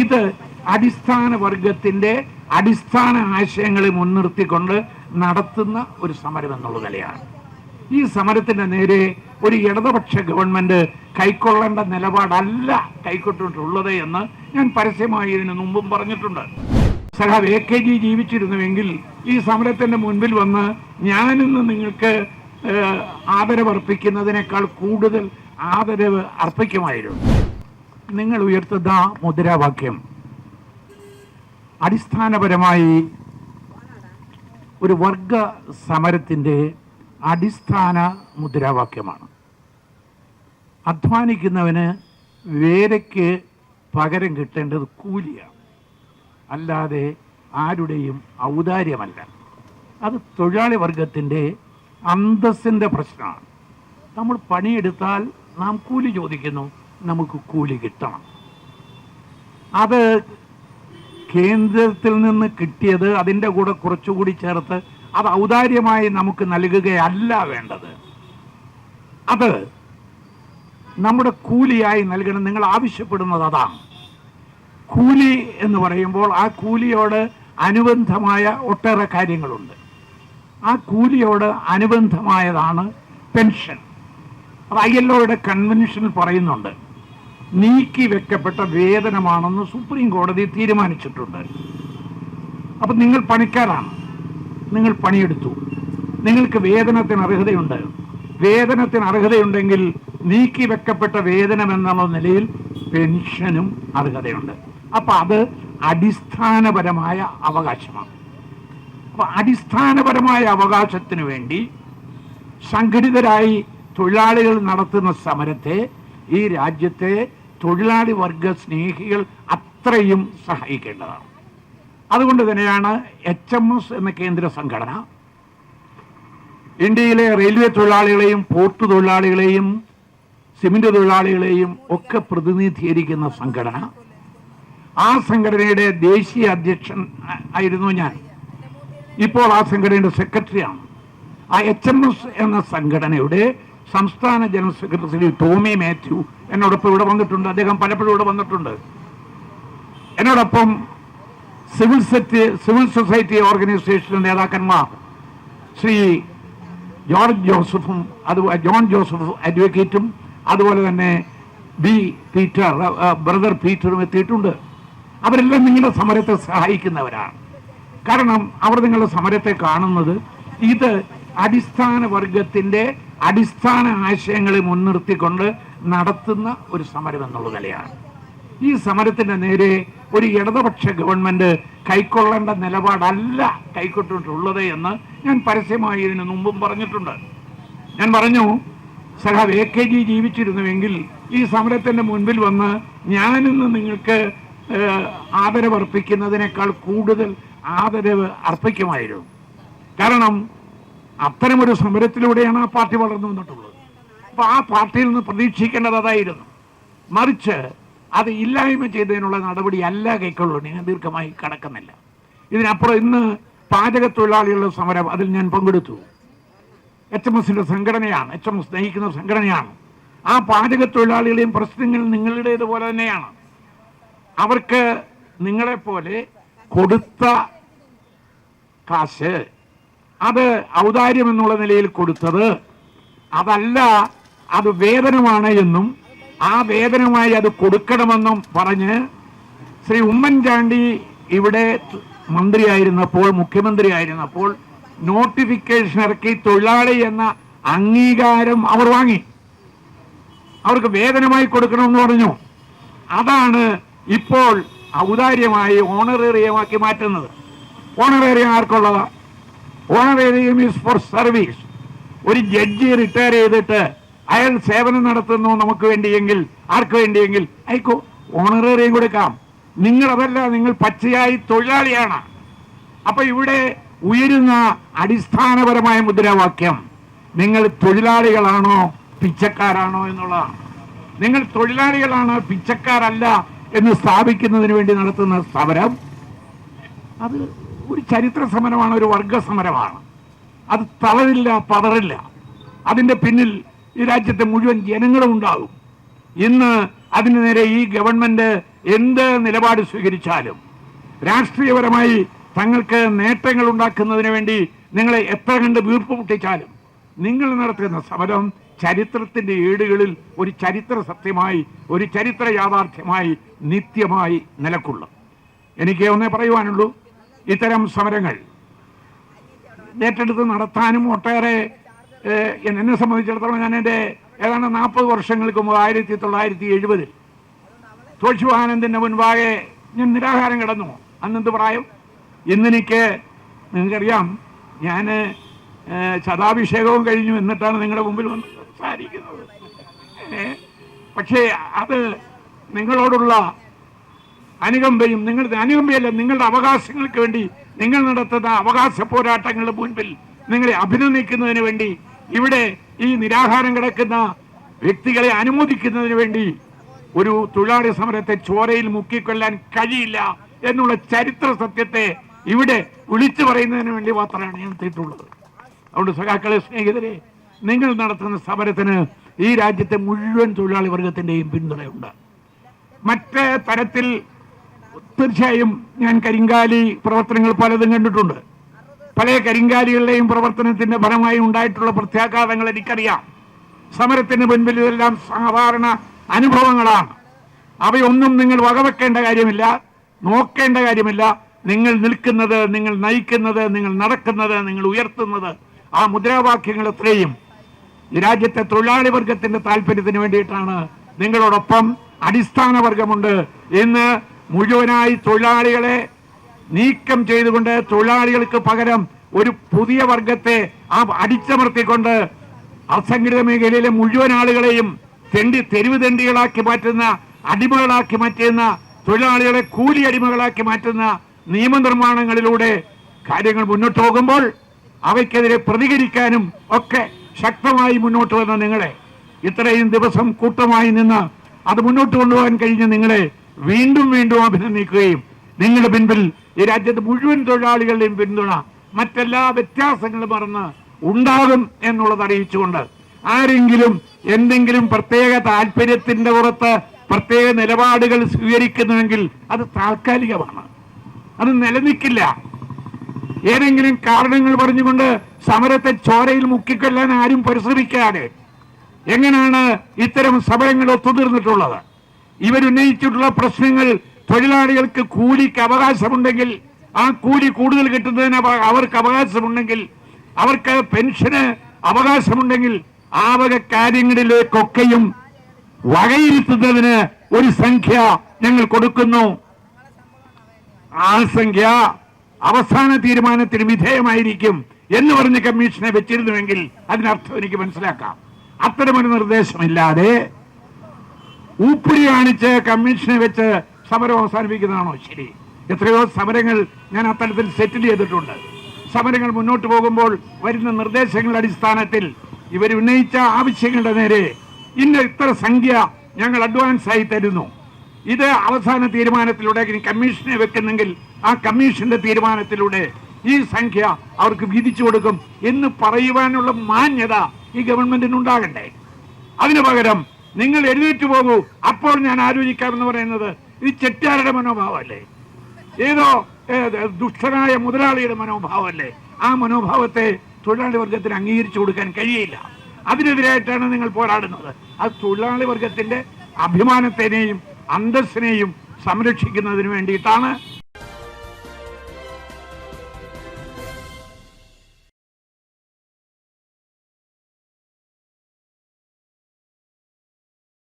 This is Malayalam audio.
ഇത് അടിസ്ഥാന വർഗത്തിന്റെ അടിസ്ഥാന ആശയങ്ങളെ മുൻനിർത്തിക്കൊണ്ട് നടത്തുന്ന ഒരു സമരം എന്നുള്ള നിലയാണ്. ഈ സമരത്തിന്റെ നേരെ ഒരു ഇടതുപക്ഷ ഗവൺമെന്റ് കൈക്കൊള്ളേണ്ട നിലപാടല്ല കൈക്കൊണ്ടിട്ടുള്ളത് എന്ന് ഞാൻ പരസ്യമായി ഇതിനു മുമ്പും പറഞ്ഞിട്ടുണ്ട്. സഹാബ് എ കെ ജി ജീവിച്ചിരുന്നുവെങ്കിൽ ഈ സമരത്തിന്റെ മുൻപിൽ വന്ന് ഞാനിന്ന് നിങ്ങൾക്ക് ആദരവ് ആദരവർപ്പിക്കുന്നതിനേക്കാൾ കൂടുതൽ ആദരവ് അർപ്പിക്കുമായിരുന്നു. നിങ്ങൾ ഉയർത്തുന്ന മുദ്രാവാക്യം. അടിസ്ഥാനപരമായി ഒരു വർഗ സമരത്തിന്റെ അടിസ്ഥാന മുദ്രാവാക്യമാണ്. അധ്വാനിക്കുന്നവന് വേലയ്ക്ക് പകരം കിട്ടേണ്ടത് കൂലിയാണ്. അല്ലാതെ ആരുടെയും ഔദാര്യമല്ല. അത് തൊഴിലാളി വർഗത്തിന്റെ അന്തസ്സിന്റെ പ്രശ്നമാണ്. നമ്മൾ പണിയെടുത്താൽ നാം കൂലി ചോദിക്കുന്നു. നമുക്ക് കൂലി കിട്ടണം. അത് കേന്ദ്രത്തിൽ നിന്ന് കിട്ടിയത് അതിന്റെ കൂടെ കുറച്ചുകൂടി ചേർത്ത് അത് ഔദാര്യമായി നമുക്ക് നൽകുകയല്ല വേണ്ടത്. അത് നമ്മുടെ കൂലിയായി നൽകണം. നിങ്ങൾ ആവശ്യപ്പെടുന്നത് അതാണ്. കൂലി എന്ന് പറയുമ്പോൾ ആ കൂലിയോട് അനുബന്ധമായ ഒട്ടേറെ കാര്യങ്ങളുണ്ട്. ആ കൂലിയോട് അനുബന്ധമായതാണ് പെൻഷൻ. അത് ഐ എൽ ഒയുടെ കൺവെൻഷനിൽ പറയുന്നുണ്ട്. നീക്കി വെക്കപ്പെട്ട വേതനമാണെന്ന് സുപ്രീം കോടതി തീരുമാനിച്ചിട്ടുണ്ട്. അപ്പം നിങ്ങൾ പണിക്കാരാണ്. നിങ്ങൾ പണിയെടുത്തു. നിങ്ങൾക്ക് വേതനത്തിന് അർഹതയുണ്ട്. വേതനത്തിന് അർഹതയുണ്ടെങ്കിൽ നീക്കി വെക്കപ്പെട്ട വേതനം എന്നുള്ള നിലയിൽ പെൻഷനും അർഹതയുണ്ട്. അപ്പം അത് അടിസ്ഥാനപരമായ അവകാശമാണ്. അപ്പം അടിസ്ഥാനപരമായ അവകാശത്തിന് വേണ്ടി സംഘടിതരായി തൊഴിലാളികൾ നടത്തുന്ന സമരത്തെ ഈ രാജ്യത്തെ തൊഴിലാളി വർഗ സ്നേഹികൾ അത്രയും സഹായിക്കേണ്ടതാണ്. അതുകൊണ്ട് തന്നെയാണ് എച്ച് എം എസ് എന്ന കേന്ദ്ര സംഘടന ഇന്ത്യയിലെ റെയിൽവേ തൊഴിലാളികളെയും പോർട്ട് തൊഴിലാളികളെയും സിമന്റ് തൊഴിലാളികളെയും ഒക്കെ പ്രതിനിധീകരിക്കുന്ന സംഘടന. ആ സംഘടനയുടെ ദേശീയ അധ്യക്ഷൻ ആയിരുന്നു ഞാൻ. ഇപ്പോൾ ആ സംഘടനയുടെ സെക്രട്ടറിയാണ്. ആ എച്ച് എം എസ് എന്ന സംഘടനയുടെ സംസ്ഥാന ജനറൽ സെക്രട്ടറി ടോമി മാത്യു എന്നോടൊപ്പം ഇവിടെ വന്നിട്ടുണ്ട്. അദ്ദേഹം പലപ്പോഴും ഇവിടെ വന്നിട്ടുണ്ട്. എന്നോടൊപ്പം civil set civil society organisation നേതാക്കന്മാർ ശ്രീ ജോർജ് ജോസഫും അതുപോലെ ജോൺ ജോസഫ് അഡ്വക്കേറ്റും അതുപോലെ തന്നെ ബി പീറ്റർ ബ്രദർ പീറ്ററും എത്തിയിട്ടുണ്ട്. അവരെല്ലാം നിങ്ങളുടെ സമരത്തെ സഹായിക്കുന്നവരാണ്. കാരണം അവർ നിങ്ങളുടെ സമരത്തെ കാണുന്നത് ഇത് അടിസ്ഥാന വർഗത്തിന്റെ അടിസ്ഥാന ആശയങ്ങളെ മുൻനിർത്തിക്കൊണ്ട് നടത്തുന്ന ഒരു സമരം എന്നുള്ള നിലയാണ്. ഈ സമരത്തിന്റെ നേരെ ഒരു ഇടതുപക്ഷ ഗവൺമെന്റ് കൈക്കൊള്ളേണ്ട നിലപാടല്ല കൈക്കൊണ്ടിട്ടുള്ളത് എന്ന് ഞാൻ പരസ്യമായി ഇതിനു മുമ്പും പറഞ്ഞിട്ടുണ്ട്. ഞാൻ പറഞ്ഞു സഹാബ് എ കെ ജി ജീവിച്ചിരുന്നുവെങ്കിൽ ഈ സമരത്തിന്റെ മുൻപിൽ വന്ന് ഞാനിന്ന് നിങ്ങൾക്ക് ആദരവ് ആദരവർപ്പിക്കുന്നതിനേക്കാൾ കൂടുതൽ ആദരവ് അർപ്പിക്കുമായിരുന്നു. കാരണം അത്തരമൊരു സമരത്തിലൂടെയാണ് ആ പാർട്ടി വളർന്നു വന്നിട്ടുള്ളത്. അപ്പൊ ആ പാർട്ടിയിൽ നിന്ന് പ്രതീക്ഷിക്കേണ്ടത് അതായിരുന്നു. മറിച്ച് അത് ഇല്ലായ്മ ചെയ്തതിനുള്ള നടപടി അല്ല കൈക്കൊള്ളുന്നു ഞാൻ ദീർഘമായി കടക്കുന്നില്ല. ഇതിനപ്പുറം ഇന്ന് പാചക തൊഴിലാളികളുടെ സമരം അതിൽ ഞാൻ പങ്കെടുത്തു. എച്ച് എം എസിന്റെ സംഘടനയാണ് എച്ച് എം എസ് നയിക്കുന്ന സംഘടനയാണ്. ആ പാചക തൊഴിലാളികളെയും പ്രശ്നങ്ങൾ നിങ്ങളുടേതുപോലെ തന്നെയാണ്. അവർക്ക് നിങ്ങളെപ്പോലെ കൊടുത്ത കാശ് അത് ഔദാര്യം എന്നുള്ള നിലയിൽ കൊടുത്തത്. അതല്ല അത് വേതനമാണ് എന്നും ആ വേതനമായി അത് കൊടുക്കണമെന്നും പറഞ്ഞ് ശ്രീ ഉമ്മൻചാണ്ടി ഇവിടെ മന്ത്രിയായിരുന്നപ്പോൾ മുഖ്യമന്ത്രിയായിരുന്നപ്പോൾ നോട്ടിഫിക്കേഷൻ ഇറക്കി തൊഴിലാളി എന്ന അംഗീകാരം അവർ വാങ്ങി. അവർക്ക് വേതനമായി കൊടുക്കണമെന്ന് പറഞ്ഞു. അതാണ് ഇപ്പോൾ ഔദാര്യമായി ഓണറേറിയമാക്കി മാറ്റുന്നത്. ഓണറേറിയം ആർക്കുള്ളതാ? ഈസ് ഫോർ സർവീസ് ഒരു ജഡ്ജി റിട്ടയർ ചെയ്തിട്ട് അയാൾ സേവനം നടത്തുന്നു നമുക്ക് വേണ്ടിയെങ്കിൽ ആർക്ക് വേണ്ടിയെങ്കിൽ അയക്കോ ഓണറേറിയം കൊടുക്കാം. നിങ്ങൾ അതല്ല നിങ്ങൾ പച്ചയായി തൊഴിലാളിയാണ്. അപ്പൊ ഇവിടെ ഉയരുന്ന അടിസ്ഥാനപരമായ മുദ്രാവാക്യം നിങ്ങൾ തൊഴിലാളികളാണോ പിച്ചക്കാരാണോ എന്നുള്ളതാണ്. നിങ്ങൾ തൊഴിലാളികളാണ് പിച്ചക്കാരല്ല എന്ന് സ്ഥാപിക്കുന്നതിന് വേണ്ടി നടത്തുന്ന സമരം അത് ഒരു ചരിത്ര സമരമാണ് ഒരു വർഗ സമരമാണ് അത് തളരില്ല പതറില്ല. അതിന്റെ പിന്നിൽ ഈ രാജ്യത്തെ മുഴുവൻ ജനങ്ങളും ഉണ്ടാകും. ഇന്ന് അതിന് നേരെ ഈ ഗവൺമെന്റ് എന്ത് നിലപാട് സ്വീകരിച്ചാലും രാഷ്ട്രീയപരമായി തങ്ങൾക്ക് നേട്ടങ്ങൾ ഉണ്ടാക്കുന്നതിന് വേണ്ടി നിങ്ങളെ എത്ര കണ്ട് വീർപ്പ് മുട്ടിച്ചാലും നിങ്ങൾ നടത്തുന്ന സമരം ചരിത്രത്തിന്റെ ഏടുകളിൽ ഒരു ചരിത്ര സത്യമായി ഒരു ചരിത്ര യാഥാർത്ഥ്യമായി നിത്യമായി നിലക്കൊള്ളും. എനിക്ക് ഒന്നേ പറയുവാനുള്ളൂ. ഇത്തരം സമരങ്ങൾ ഏറ്റെടുത്ത് നടത്താനും ഒട്ടേറെ എന്നെ സംബന്ധിച്ചിടത്തോളം ഞാൻ എന്റെ ഏതാണ്ട് നാൽപ്പത് വർഷങ്ങൾക്ക് മുമ്പ് ആയിരത്തി തൊള്ളായിരത്തി എഴുപതിൽ തോഷിവാനന്ദിന്റെ മുൻപാകെ ഞാൻ നിരാഹാരം കിടന്നു. അന്നെന്ത് പ്രായം ഇന്നെനിക്ക് നിങ്ങൾക്കറിയാം ഞാൻ ശതാഭിഷേകവും കഴിഞ്ഞു എന്നിട്ടാണ് നിങ്ങളുടെ മുമ്പിൽ വന്ന് സംസാരിക്കുന്നത്. പക്ഷേ അത് നിങ്ങളോടുള്ള അനുകമ്പയും നിങ്ങളുടെ അനുകമ്പയല്ല നിങ്ങളുടെ അവകാശങ്ങൾക്ക് വേണ്ടി നിങ്ങൾ നടത്തുന്ന അവകാശ പോരാട്ടങ്ങളുടെ മുൻപിൽ നിങ്ങളെ അഭിനന്ദിക്കുന്നതിന് വേണ്ടി ഇവിടെ ഈ നിരാഹാരം കിടക്കുന്ന വ്യക്തികളെ അനുമോദിക്കുന്നതിന് വേണ്ടി ഒരു തൊഴിലാളി സമരത്തെ ചോരയിൽ മുക്കിക്കൊല്ലാൻ കഴിയില്ല എന്നുള്ള ചരിത്ര സത്യത്തെ ഇവിടെ വിളിച്ചു പറയുന്നതിന് വേണ്ടി മാത്രമാണ് ഞാൻ എത്തിയിട്ടുള്ളത് അതുകൊണ്ട് സഖാക്കളെ സ്നേഹിതരെ നിങ്ങൾ നടത്തുന്ന സമരത്തിന് ഈ രാജ്യത്തെ മുഴുവൻ തൊഴിലാളി വർഗത്തിന്റെയും പിന്തുണയുണ്ട്. മറ്റ് തരത്തിൽ തീർച്ചയായും ഞാൻ കരിങ്കാലി പ്രവർത്തനങ്ങൾ പലതും കണ്ടിട്ടുണ്ട്. പല കരിങ്കാലികളുടെയും പ്രവർത്തനത്തിന്റെ ഫലമായി ഉണ്ടായിട്ടുള്ള പ്രത്യാഘാതങ്ങൾ എനിക്കറിയാം. സമരത്തിന് മുൻപിൽ ഇതെല്ലാം സാധാരണ അനുഭവങ്ങളാണ്. അവയൊന്നും നിങ്ങൾ വകവെക്കേണ്ട കാര്യമില്ല. നോക്കേണ്ട കാര്യമില്ല. നിങ്ങൾ നിൽക്കുന്നത് നിങ്ങൾ നയിക്കുന്നത് നിങ്ങൾ നടക്കുന്നത് നിങ്ങൾ ഉയർത്തുന്നത് ആ മുദ്രാവാക്യങ്ങൾ എത്രയും രാജ്യത്തെ തൊഴിലാളി വർഗത്തിന്റെ താല്പര്യത്തിന് വേണ്ടിയിട്ടാണ് നിങ്ങളോടൊപ്പം അടിസ്ഥാന വർഗമുണ്ട് ഇന്ന് മുഴുവനായി തൊഴിലാളികളെ നീക്കം ചെയ്തുകൊണ്ട് തൊഴിലാളികൾക്ക് പകരം ഒരു പുതിയ വർഗത്തെ ആ അടിച്ചമർത്തിക്കൊണ്ട് അസംഘടിത മേഖലയിലെ മുഴുവൻ ആളുകളെയും തെണ്ടി തെരുവ് തെണ്ടികളാക്കി മാറ്റുന്ന അടിമകളാക്കി മാറ്റുന്ന തൊഴിലാളികളെ കൂലി അടിമകളാക്കി മാറ്റുന്ന നിയമനിർമ്മാണങ്ങളിലൂടെ കാര്യങ്ങൾ മുന്നോട്ട് പോകുമ്പോൾ അവയ്ക്കെതിരെ പ്രതികരിക്കാനും ഒക്കെ ശക്തമായി മുന്നോട്ട് വന്ന നിങ്ങളെ ഇത്രയും ദിവസം കൂട്ടമായി നിന്ന് അത് മുന്നോട്ട് കൊണ്ടുപോകാൻ കഴിഞ്ഞ നിങ്ങളെ വീണ്ടും വീണ്ടും അഭിനന്ദിക്കുകയും നിങ്ങളുടെ പിൻപിൽ ഈ രാജ്യത്ത് മുഴുവൻ തൊഴിലാളികളുടെയും പിന്തുണ മറ്റെല്ലാ വ്യത്യാസങ്ങളും മറന്ന് ഉണ്ടാകും എന്നുള്ളത് അറിയിച്ചുകൊണ്ട് ആരെങ്കിലും എന്തെങ്കിലും പ്രത്യേക താല്പര്യത്തിന്റെ പുറത്ത് പ്രത്യേക നിലപാടുകൾ സ്വീകരിക്കുന്നുവെങ്കിൽ അത് താൽക്കാലികമാണ്. അത് നിലനിൽക്കില്ല. ഏതെങ്കിലും കാരണങ്ങൾ പറഞ്ഞുകൊണ്ട് സമരത്തെ ചോരയിൽ മുക്കിക്കൊല്ലാൻ ആരും പരിശ്രമിക്കാതെ എങ്ങനെയാണ് ഇത്തരം സമരങ്ങൾ ഒത്തുതീർന്നിട്ടുള്ളത്? ഇവരുന്നയിച്ചിട്ടുള്ള പ്രശ്നങ്ങൾ തൊഴിലാളികൾക്ക് കൂലിക്ക് അവകാശമുണ്ടെങ്കിൽ ആ കൂലി കൂടുതൽ കിട്ടുന്നതിന് അവർക്ക് അവകാശമുണ്ടെങ്കിൽ അവർക്ക് പെൻഷന് അവകാശമുണ്ടെങ്കിൽ ആ വക കാര്യങ്ങളിലേക്കൊക്കെയും വകയിരുത്തുന്നതിന് ഒരു സംഖ്യ ഞങ്ങൾ കൊടുക്കുന്നു. ആ സംഖ്യ അവസാന തീരുമാനത്തിന് വിധേയമായിരിക്കും എന്ന് പറഞ്ഞ് കമ്മീഷനെ വെച്ചിരുന്നുവെങ്കിൽ അതിനർത്ഥം എനിക്ക് മനസ്സിലാക്കാം. അത്തരമൊരു നിർദ്ദേശമില്ലാതെ ഊപ്പിരി കാണിച്ച് കമ്മീഷനെ വെച്ച് സമരം അവസാനിപ്പിക്കുന്നതാണോ? ശരി. എത്രയോ സമരങ്ങൾ ഞാൻ അത്തരത്തിൽ സെറ്റിൽ ചെയ്തിട്ടുണ്ട്. സമരങ്ങൾ മുന്നോട്ട് പോകുമ്പോൾ വരുന്ന നിർദ്ദേശങ്ങളുടെ അടിസ്ഥാനത്തിൽ ഇവർ ഉന്നയിച്ച ആവശ്യങ്ങളുടെ നേരെ ഇന്ന ഇത്ര സംഖ്യ ഞങ്ങൾ അഡ്വാൻസ് ആയി തരുന്നു. ഇത് അവസാന തീരുമാനത്തിലൂടെ കമ്മീഷനെ വെക്കുന്നെങ്കിൽ ആ കമ്മീഷന്റെ തീരുമാനത്തിലൂടെ ഈ സംഖ്യ അവർക്ക് വിധിച്ചു കൊടുക്കും എന്ന് പറയുവാനുള്ള മാന്യത ഈ ഗവൺമെന്റിന് ഉണ്ടാകണ്ടേ? അതിനു പകരം നിങ്ങൾ എഴുന്നേറ്റ് പോകൂ. അപ്പോൾ ഞാൻ ആലോചിക്കാമെന്ന് പറയുന്നത് ഇത് ചെട്ടിയാരുടെ മനോഭാവമല്ലേ? ഏതോ ദുഷ്ടനായ മുതലാളിയുടെ മനോഭാവമല്ലേ? ആ മനോഭാവത്തെ തൊഴിലാളി വർഗത്തിന് അംഗീകരിച്ചു കൊടുക്കാൻ കഴിയില്ല. അതിനെതിരായിട്ടാണ് നിങ്ങൾ പോരാടുന്നത്. അത് തൊഴിലാളി വർഗത്തിന്റെ അഭിമാനത്തിനെയും അന്തസ്സിനെയും സംരക്ഷിക്കുന്നതിന് വേണ്ടിയിട്ടാണ്